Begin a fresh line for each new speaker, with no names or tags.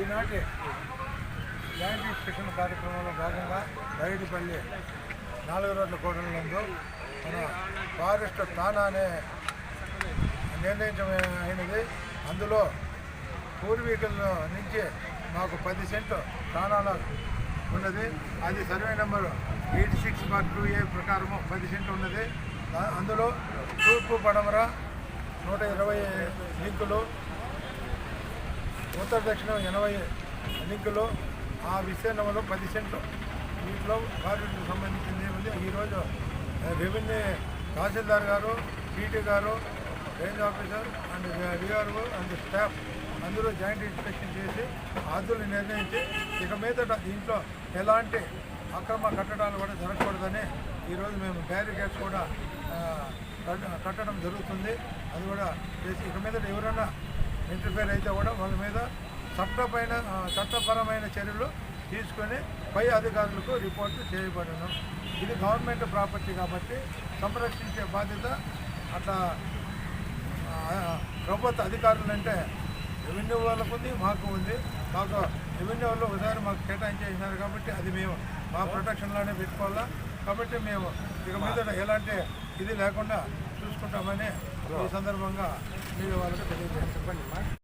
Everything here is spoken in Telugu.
ఈనాటి జాయింట్ శిక్షణ కార్యక్రమంలో భాగంగా బయటిపల్లి నాలుగు రోడ్ల కోటలందు మన ఫారెస్ట్ తానా అనే నిర్ణయించమైనది అందులో పూర్వీకుల నుంచి మాకు పది సెంటు స్థానాలు ఉన్నది. అది survey number eight six bar two A ప్రకారము పది సెంటు ఉన్నది. అందులో తూర్పు పడమర నూట ఇరవై లింకులు ఉత్తర దక్షిణం ఎనభై లింకులు ఆ విస్తీర్ణంలో పది సెంట్లు. వీటిలో కార్మికులకు సంబంధించింది ఉంది ఈరోజు రెవెన్యూ తహసీల్దార్ గారు పీటీ గారు range officer and DRO and staff అందరూ జాయింట్ ఇన్స్పెక్షన్ చేసి ఆదులు నిర్ణయించి ఇక మీదట దీంట్లో ఎలాంటి అక్రమ కట్టడాలు కూడా జరగకూడదని ఈరోజు మేము బ్యారికేడ్స్ కూడా కట్ట- కట్టడం జరుగుతుంది. అది కూడా చేసి ఇక మీద ఎవరైనా ఇంటర్ఫేర్ అయితే కూడా వాళ్ళ మీద చట్టపైన చట్టపరమైన చర్యలు తీసుకొని పై అధికారులకు రిపోర్టు చేయబడను. ఇది గవర్నమెంట్ ప్రాపర్టీ కాబట్టి సంరక్షించే బాధ్యత అట్లా ప్రభుత్వ అధికారులు అంటే రెవెన్యూ వాళ్ళకు ఉంది మాకు ఉంది. మాకు రెవెన్యూ వాళ్ళు ఒకసారి మాకు కేటాయించేసినారు కాబట్టి అది మేము మా ప్రొటెక్షన్లోనే పెట్టుకోవాలా. కాబట్టి మేము ఇక మీద ఎలాంటి ఇది లేకుండా తీసుకుంటామని ఈ సందర్భంగా మీరు వాళ్ళకి తెలియజేస్తాం